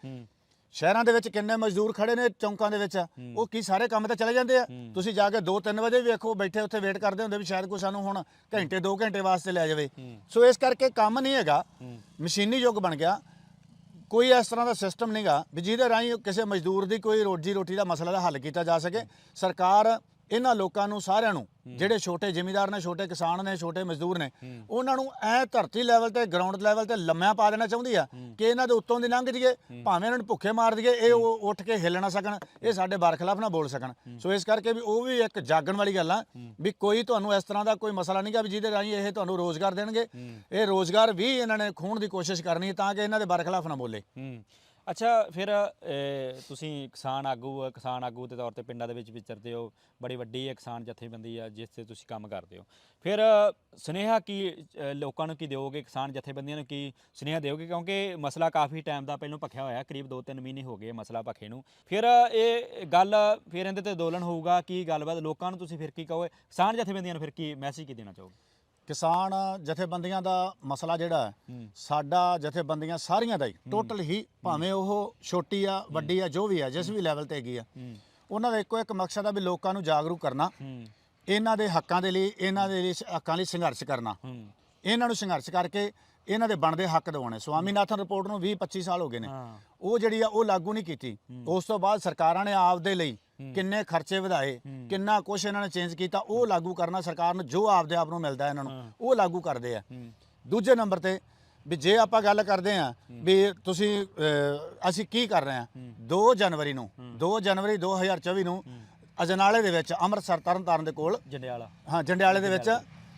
C: ਸ਼ਹਿਰਾਂ ਦੇ ਵਿੱਚ ਕਿੰਨੇ ਮਜ਼ਦੂਰ ਖੜੇ ਨੇ ਚੌਂਕਾਂ ਦੇ ਵਿੱਚ? ਉਹ ਕੀ ਸਾਰੇ ਕੰਮ ਤੇ ਚਲੇ ਜਾਂਦੇ ਆ? ਤੁਸੀਂ ਜਾ ਕੇ 2-3 ਵਜੇ ਵੇਖੋ ਬੈਠੇ ਉੱਥੇ ਵੇਟ ਕਰਦੇ ਹੁੰਦੇ ਵੀ ਸ਼ਾਇਦ ਕੋਈ ਸਾਨੂੰ ਹੁਣ ਘੰਟੇ 2 ਘੰਟੇ ਵਾਸਤੇ ਲੈ ਜਾਵੇ। ਸੋ ਇਸ ਕਰਕੇ ਕੰਮ ਨਹੀਂ ਹੈਗਾ। ਮਸ਼ੀਨੀ ਯੁੱਗ ਬਣ ਗਿਆ। ਕੋਈ ਇਸ ਤਰ੍ਹਾਂ ਦਾ ਸਿਸਟਮ ਨਹੀਂਗਾ ਵੀ ਜਿਹਦੇ ਰਾਹੀਂ ਕਿਸੇ ਮਜ਼ਦੂਰ ਦੀ ਕੋਈ ਰੋਜੀ ਰੋਟੀ ਦਾ ਮਸਲਾ ਦਾ ਹੱਲ ਕੀਤਾ ਜਾ ਸਕੇ। ਸਰਕਾਰ ਇਹਨਾਂ ਲੋਕਾਂ ਨੂੰ ਸਾਰਿਆਂ ਨੂੰ ਜਿਹੜੇ ਛੋਟੇ ਜ਼ਿਮੀਂਦਾਰ ਨੇ ਛੋਟੇ ਕਿਸਾਨ ਨੇ ਛੋਟੇ ਮਜ਼ਦੂਰ ਨੇ ਉਹਨਾਂ ਨੂੰ ਐ ਧਰਤੀ ਲੈਵਲ ਤੇ ਗਰਾਊਂਡ ਲੈਵਲ ਤੇ ਲੰਮਿਆਂ ਪਾ ਦੇਣਾ ਚਾਹੁੰਦੀ ਆ ਕਿ ਇਹਨਾਂ ਦੇ ਉੱਤੋਂ ਦੀ ਲੰਘ ਜੀਏ ਭਾਵੇਂ ਇਹਨਾਂ ਨੂੰ ਭੁੱਖੇ ਮਾਰ ਦਈਏ ਇਹ ਉਹ ਉੱਠ ਕੇ ਹਿੱਲ ਨਾ ਸਕਣ ਇਹ ਸਾਡੇ ਬਰਖਲਾਫ ਨਾ ਬੋਲ ਸਕਣ। ਸੋ ਇਸ ਕਰਕੇ ਵੀ ਉਹ ਵੀ ਇੱਕ ਜਾਗਣ ਵਾਲੀ ਗੱਲ ਆ ਵੀ ਕੋਈ ਤੁਹਾਨੂੰ ਇਸ ਤਰ੍ਹਾਂ ਦਾ ਕੋਈ ਮਸਲਾ ਨਹੀਂਗਾ ਵੀ ਜਿਹਦੇ ਰਾਹੀਂ ਇਹ ਤੁਹਾਨੂੰ ਰੋਜ਼ਗਾਰ ਦੇਣਗੇ। ਇਹ ਰੋਜ਼ਗਾਰ ਵੀ ਇਹਨਾਂ ਨੇ ਖੋਣ ਦੀ ਕੋਸ਼ਿਸ਼ ਕਰਨੀ ਤਾਂ ਕਿ ਇਹਨਾਂ ਦੇ ਬਰਖਲਾਫ ਨਾ ਬੋਲੇ।
B: ਅੱਛਾ ਫਿਰ ਅਹ, ਤੁਸੀਂ ਕਿਸਾਨ ਆਗੂ ਕਿਸਾਨ ਆਗੂ ਦੇ ਤੌਰ ਤੇ ਪਿੰਡਾਂ ਦੇ ਵਿੱਚ ਵਿਚਰਦੇ ਹੋ ਬੜੀ ਵੱਡੀ ਹੈ ਕਿਸਾਨ ਜਥੇਬੰਦੀ ਆ ਜਿਸ ਤੇ ਤੁਸੀਂ ਕੰਮ ਕਰਦੇ ਹੋ। ਫਿਰ ਅਹ, ਸੁਨੇਹਾ ਕੀ ਅਹ, ਲੋਕਾਂ ਨੂੰ ਕੀ ਦਿਓਗੇ ਕਿਸਾਨ ਜਥੇਬੰਦੀਆਂ ਨੂੰ ਕੀ ਸੁਨੇਹਾ ਦਿਓਗੇ? ਕਿਉਂਕਿ ਮਸਲਾ ਕਾਫੀ ਟਾਈਮ ਦਾ ਪਹਿਲਾਂ ਭਖਿਆ ਹੋਇਆ ਕਰੀਬ 2-3 ਮਹੀਨੇ ਹੋ ਗਏ ਮਸਲਾ ਭਖੇ ਨੂੰ। ਫਿਰ ਅਹ, ਇਹ ਗੱਲ ਫਿਰ ਇਹਦੇ ਤੇ ਅੰਦੋਲਨ ਹੋਊਗਾ ਕੀ ਗੱਲਬਾਤ ਲੋਕਾਂ ਨੂੰ ਤੁਸੀਂ ਫਿਰ ਕੀ ਕਹੋਗੇ? ਕਿਸਾਨ ਜਥੇਬੰਦੀਆਂ ਨੂੰ ਫਿਰ ਕੀ ਮੈਸੇਜ ਕੀ ਦੇਣਾ ਚਾਹੋਗੇ?
C: ਕਿਸਾਨ ਜਥੇਬੰਦੀਆਂ ਦਾ ਮਸਲਾ ਜਿਹੜਾ ਹੈ ਸਾਡਾ ਜਥੇਬੰਦੀਆਂ ਸਾਰੀਆਂ ਦਾ ਹੀ। ਟੋਟਲ ਹੀ ਭਾਵੇਂ ਉਹ ਛੋਟੀ ਆ ਵੱਡੀ ਆ ਜੋ ਵੀ ਆ ਜਿਸ ਵੀ ਲੈਵਲ ਤੇ ਹੈਗੀ ਆ। ਉਹਨਾਂ ਦਾ ਇੱਕੋ ਇੱਕ ਮਕਸਦ ਆ ਵੀ ਲੋਕਾਂ ਨੂੰ ਜਾਗਰੂਕ ਕਰਨਾ। ਇਹਨਾਂ ਦੇ ਹੱਕਾਂ ਦੇ ਲਈ ਇਹਨਾਂ ਦੇ ਲਈ ਹੱਕਾਂ ਲਈ ਸੰਘਰਸ਼ ਕਰਨਾ। ਇਹਨਾਂ ਨੂੰ ਸੰਘਰਸ਼ ਕਰਕੇ ਇਹਨਾਂ ਦੇ ਬਣਦੇ ਹੱਕ ਦਿਵਾਉਣੇ। ਸਵਾਮੀਨਾਥਨ ਰਿਪੋਰਟ ਨੂੰ 20 25 ਸਾਲ ਹੋ ਗਏ ਨੇ। ਉਹ ਜਿਹੜੀ ਆ ਉਹ ਲਾਗੂ ਨਹੀਂ ਕੀਤੀ। ਉਸ ਤੋਂ ਬਾਅਦ ਸਰਕਾਰਾਂ ਨੇ ਆਪਦੇ ਲਈ ਕਿੰਨੇ ਖਰਚੇ ਵਧਾਏ ਕਿੰਨਾ ਕੁਝ ਇਹਨਾਂ ਨੇ ਚੇਂਜ ਕੀਤਾ ਉਹ ਲਾਗੂ ਕਰਨਾ ਸਰਕਾਰ ਨੂੰ ਜੋ ਆਪਦੇ ਆਪ ਨੂੰ ਮਿਲਦਾ ਇਹਨਾਂ ਨੂੰ ਉਹ ਲਾਗੂ ਕਰਦੇ ਆ। ਦੂਜੇ ਨੰਬਰ ਤੇ ਵੀ ਜੇ ਆਪਾਂ ਗੱਲ ਕਰਦੇ ਆ ਵੀ ਤੁਸੀਂ ਅਸੀਂ ਕੀ ਕਰ ਰਹੇ ਆ? 2 ਜਨਵਰੀ ਨੂੰ 2 ਜਨਵਰੀ 2024 ਨੂੰ ਅਜਨਾਲੇ ਦੇ ਵਿੱਚ ਅੰਮ੍ਰਿਤਸਰ ਤਰਨਤਾਰਨ ਦੇ ਕੋਲ
B: ਜੰਡਿਆਲਾ।
C: ਹਾਂ ਜੰਡਿਆਲੇ ਦੇ ਵਿੱਚ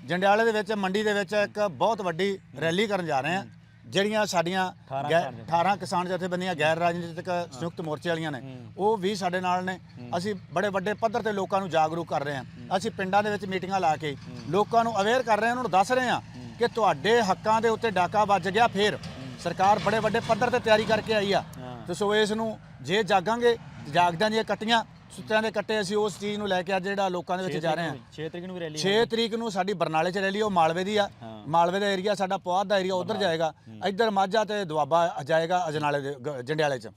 C: ਜੰਡਿਆਲੇ। ਦੇ ਵਿੱਚ ਮੰਡੀ ਦੇ ਵਿੱਚ ਇੱਕ ਬਹੁਤ ਵੱਡੀ ਰੈਲੀ ਕਰਨ ਜਾ ਰਹੇ ਆ ਜਿਹੜੀਆਂ ਸਾਡੀਆਂ
B: 18
C: ਗੈ-
B: ਕਿਸਾਨ
C: 18 ਕਿਸਾਨ ਜਥੇਬੰਦੀਆਂ ਗੈਰ ਰਾਜਨੀਤਿਕ ਸੰਯੁਕਤ ਮੋਰਚੇ ਵਾਲੀਆਂ ਨੇ ਉਹ ਵੀ ਸਾਡੇ ਨਾਲ ਨੇ। ਅਸੀਂ ਬੜੇ ਵੱਡੇ ਪੱਧਰ ਤੇ ਲੋਕਾਂ ਨੂੰ ਜਾਗਰੂਕ ਕਰ ਰਹੇ ਹਾਂ। ਅਸੀਂ ਪਿੰਡਾਂ ਦੇ ਵਿੱਚ ਮੀਟਿੰਗਾਂ ਲਾ ਕੇ ਲੋਕਾਂ ਨੂੰ ਅਵੇਅਰ ਕਰ ਰਹੇ ਹਾਂ ਉਹਨਾਂ ਨੂੰ ਦੱਸ ਰਹੇ ਹਾਂ ਕਿ ਤੁਹਾਡੇ ਹੱਕਾਂ ਦੇ ਉੱਤੇ ਡਾਕਾ ਵੱਜ ਗਿਆ ਫੇਰ। ਸਰਕਾਰ ਬੜੇ ਵੱਡੇ ਪੱਧਰ ਤੇ ਤਿਆਰੀ ਕਰਕੇ ਆਈ ਆ। ਤੇ ਸੋ ਇਸ ਨੂੰ ਜੇ ਜਾਗਾਂਗੇ ਜਾਗਦਿਆਂ ਦੀਆਂ ਕੱਟੀਆਂ ਸੁੱਤਿਆਂ ਦੇ ਕੱਟੇ ਅਸੀਂ ਉਸ ਚੀਜ਼ ਨੂੰ ਲੈ ਕੇ ਅੱਜ ਜਿਹੜਾ ਲੋਕਾਂ ਦੇ ਵਿੱਚ ਜਾ ਰਹੇ ਹਾਂ।
B: 6 ਤਰੀਕ ਨੂੰ ਰੈਲੀ
C: 6 ਤਰੀਕ ਨੂੰ ਸਾਡੀ ਬਰਨਾਲੇ 'ਚ ਰੈਲੀ ਉਹ ਮਾਲਵੇ ਦੀ ਆ। ਮਾਲਵੇ ਦਾ ਏਰੀਆ ਸਾਡਾ ਪੁਆਧ ਦਾ ਏਰੀਆ ਉਧਰ ਜਾਏਗਾ। ਇੱਧਰ ਮਾਝਾ ਤੇ ਦੁਆਬਾ ਜਾਏਗਾ ਅਜਨਾਲੇ ਦੇ ਜੰਡਿਆਲੇ 'ਚ।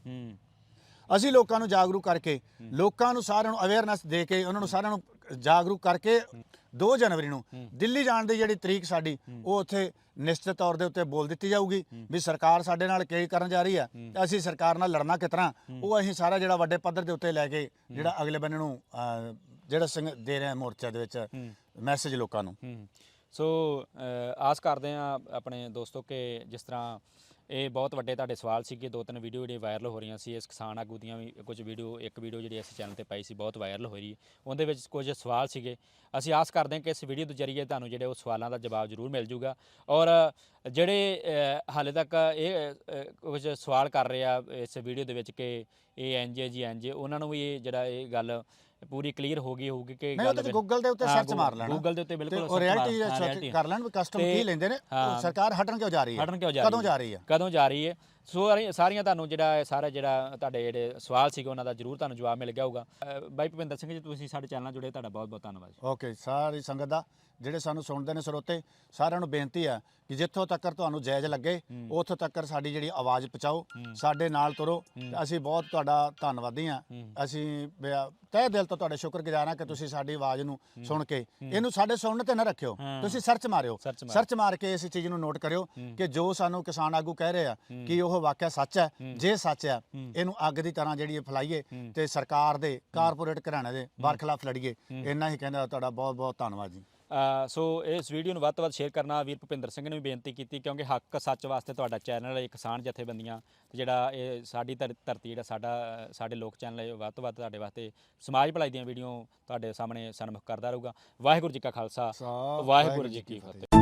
C: ਅਸੀਂ ਲੋਕਾਂ ਨੂੰ ਜਾਗਰੂਕ ਕਰਕੇ, ਲੋਕਾਂ ਨੂੰ ਸਾਰਿਆਂ ਨੂੰ ਅਵੇਅਰਨੈਸ ਦੇ ਕੇ, ਉਹਨਾਂ ਨੂੰ ਸਾਰਿਆਂ ਨੂੰ ਜਾਗਰੂਕ ਕਰਕੇ 2 ਜਨਵਰੀ ਨੂੰ ਦਿੱਲੀ ਜਾਣ ਦੀ ਜਿਹੜੀ ਤਰੀਕ ਸਾਡੀ, ਉਹ ਉੱਥੇ ਨਿਸ਼ਚਿਤ ਤੌਰ ਦੇ ਉੱਤੇ ਬੋਲ ਦਿੱਤੀ ਜਾਊਗੀ ਵੀ ਸਰਕਾਰ ਸਾਡੇ ਨਾਲ ਕੀ ਕਰਨ ਜਾ ਰਹੀ ਹੈ, ਤੇ ਅਸੀਂ ਸਰਕਾਰ ਨਾਲ ਲੜਨਾ ਕਿਤਨਾ ਉਹ ਅਸੀਂ ਸਾਰਾ ਜਿਹੜਾ ਵੱਡੇ ਪੱਧਰ ਦੇ ਉੱਤੇ ਲੈ ਕੇ ਜਿਹੜਾ ਅਗਲੇ ਬੰਨੇ ਨੂੰ ਜਿਹੜਾ ਸਿੰਘ ਦੇ ਰਹੇ ਆ ਮੋਰਚਾ ਦੇ ਵਿੱਚ ਮੈਸੇਜ ਲੋਕਾਂ ਨੂੰ।
B: ਸੋ ਆਸ ਕਰਦੇ ਆ ਆਪਣੇ ਦੋਸਤੋ ਕਿ ਜਿਸ ਤਰ੍ਹਾਂ ਇਹ ਬਹੁਤ ਵੱਡੇ ਤੁਹਾਡੇ ਸਵਾਲ ਸੀਗੇ ਦੋ ਤਿੰਨ ਵੀਡੀਓ ਜਿਹੜੀਆਂ ਵਾਇਰਲ ਹੋ ਰਹੀਆਂ ਸੀ ਇਸ ਕਿਸਾਨ ਆਗੂ ਦੀਆਂ ਵੀ ਕੁਝ ਵੀਡੀਓ ਇੱਕ ਵੀਡੀਓ ਜਿਹੜੀ ਅਸੀਂ ਚੈਨਲ ਤੇ ਪਾਈ ਸੀ ਬਹੁਤ ਵਾਇਰਲ ਹੋ ਰਹੀ ਹੈ ਉਹਦੇ ਵਿੱਚ ਕੁਝ ਸਵਾਲ ਸੀਗੇ। ਅਸੀਂ ਆਸ ਕਰਦੇ ਹਾਂ ਕਿ ਇਸ ਵੀਡੀਓ ਦੇ ਜ਼ਰੀਏ ਤੁਹਾਨੂੰ ਜਿਹੜੇ ਉਹ ਸਵਾਲਾਂ ਦਾ ਜਵਾਬ ਜ਼ਰੂਰ ਮਿਲ ਜੂਗਾ। ਔਰ ਜਿਹੜੇ ਹਾਲੇ ਤੱਕ ਇਹ ਕੁਝ ਸਵਾਲ ਕਰ ਰਹੇ ਆ ਇਸ ਵੀਡੀਓ ਦੇ ਵਿੱਚ ਕਿ ਇਹ ਇੰਜ ਹੈ ਜੀ ਇੰਜ ਹੈ, ਉਹਨਾਂ ਨੂੰ ਵੀ ਇਹ ਜਿਹੜਾ ਇਹ ਗੱਲ ਪੂਰੀ ਕਲੀਅਰ ਹੋ ਗਈ ਹੋਊਗੀ ਕਿ
C: ਨਹੀਂ ਉਹ ਤੇ ਗੂਗਲ ਦੇ ਉੱਤੇ ਸਰਚ ਮਾਰ ਲੈਣਾ।
B: ਗੂਗਲ ਦੇ ਉੱਤੇ ਬਿਲਕੁਲ
C: ਉਹ ਰਿਐਲਿਟੀ
B: reality
C: ਕਰ ਲੈਣ ਵੀ ਕਸਟਮ
B: ਤੇ-
C: ਕੀ ਲੈਂਦੇ ਨੇ? ਸਰਕਾਰ ਹਟਣ ਕਿਉਂ ਜਾ ਰਹੀ ਹੈ? ਕਦੋਂ ਜਾ ਰਹੀ ਹੈ?
B: ਕਦੋਂ ਜਾ ਰਹੀ ਹੈ? ਸੋ ਸਾਰੀ- ਸਾਰੀਆਂ ਤੁਹਾਨੂੰ ਜਿਹੜਾ ਇਹ ਸਾਰਾ ਜਿਹੜਾ ਤੁਹਾਡੇ ਜਿਹੜੇ ਸਵਾਲ ਸੀਗੇ ਉਹਨਾਂ ਦਾ ਜ਼ਰੂਰ ਤੁਹਾਨੂੰ ਜਵਾਬ ਮਿਲ ਗਿਆ ਹੋਊਗਾ। ਅ, ਬਾਈ ਭੁਪਿੰਦਰ ਸਿੰਘ ਜੀ ਤੁਸੀਂ ਸਾਡੇ ਚੈਨਲ ਨਾਲ ਜੁੜੇ ਤੁਹਾਡਾ ਬਹੁਤ ਬਹੁਤ ਧੰਨਵਾਦ ਜੀ।
C: ਓਕੇ ਸਾਰੀ ਸੰਗਤ ਦਾ ਜਿਹੜੇ ਸਾਨੂੰ ਸੁਣਦੇ ਨੇ ਸਰੋਤੇ ਸਾਰਿਆਂ ਨੂੰ ਬੇਨਤੀ ਹੈ ਕਿ ਜਿੱਥੋਂ ਤੱਕ ਤੁਹਾਨੂੰ ਜਾਇਜ਼ ਲੱਗੇ ਉੱਥੋਂ ਤੱਕ ਸਾਡੀ ਜਿਹੜੀ ਆਵਾਜ਼ ਪਹੁੰਚਾਓ ਸਾਡੇ ਨਾਲ ਤੁਰੋ। ਅਸੀਂ ਬਹੁਤ ਤੁਹਾਡਾ ਧੰਨਵਾਦੀ ਹਾਂ। ਅਸੀਂ ਬਿਆ- ਤਹਿ ਦਿਲ ਤੋਂ ਤੁਹਾਡੇ ਸ਼ੁਕਰਗੁਜ਼ਾਰ ਹਾਂ ਕਿ ਤੁਸੀਂ ਸਾਡੀ ਆਵਾਜ਼ ਨੂੰ ਸੁਣ ਕੇ ਇਹਨੂੰ ਸਾਡੇ ਸੁਣਨ ਤੇ ਨਾ ਰੱਖਿਓ। ਤੁਸੀਂ ਸਰਚ ਮਾਰਿਓ।
B: ਸਰਚ ਮਾਰਿਓ।
C: ਸਰਚ ਮਾਰ ਕੇ ਇਸ ਚੀਜ਼ ਨੂੰ ਨੋਟ ਕਰਿਓ ਕਿ ਜੋ ਸਾਨੂੰ ਕਿਸਾਨ ਆਗੂ ਕਹਿ ਰਹੇ ਆ ਕਿ ਉਹ ਵਾਕਿਆ ਸੱਚ ਹੈ ਜੇ ਸੱਚ ਹੈ ਇਹਨੂੰ ਅੱਗ ਦੀ ਤਰ੍ਹਾਂ ਜਿਹੜੀ ਇਹ ਫੈਲਾਈਏ ਤੇ ਸਰਕਾਰ ਦੇ ਕਾਰਪੋਰੇਟ ਘਰਾਣੇ ਦੇ ਬਰਖਲਾਫ ਲੜੀਏ ਇੰਨਾ ਹੀ ਕਹਿੰਦਾ ਤੁਹਾਡਾ ਬਹੁਤ ਬਹੁਤ ਧੰਨਵਾਦ ਜੀ।
B: ਸੋ ਇਸ ਵੀਡੀਓ ਨੂੰ ਵੱਧ ਤੋਂ ਵੱਧ ਸ਼ੇਅਰ ਕਰਨਾ ਵੀਰ ਭੁਪਿੰਦਰ ਸਿੰਘ ਨੇ ਵੀ ਬੇਨਤੀ ਕੀਤੀ ਕਿਉਂਕਿ ਹੱਕ ਸੱਚ ਵਾਸਤੇ ਤੁਹਾਡਾ ਚੈਨਲ ਹੈ ਕਿਸਾਨ ਜਥੇਬੰਦੀਆਂ ਤੇ ਜਿਹੜਾ ਇਹ ਸਾਡੀ ਧਰ- ਧਰਤੀ ਜਿਹੜਾ ਸਾਡਾ ਸਾਡੇ ਲੋਕ ਚੈਨਲ ਹੈ ਉਹ ਵੱਧ ਤੋਂ ਵੱਧ ਤੁਹਾਡੇ ਵਾਸਤੇ ਸਮਾਜ ਭਲਾਈ ਦੀਆਂ ਵੀਡੀਓ ਤੁਹਾਡੇ ਸਾਹਮਣੇ ਸਨਮੁਖ ਕਰਦਾ ਰਹੂਗਾ। ਵਾਹਿਗੁਰੂ ਜੀ ਕਾ ਖਾਲਸਾ ਵਾਹਿਗੁਰੂ ਜੀ ਕੀ ਫਤਿਹ।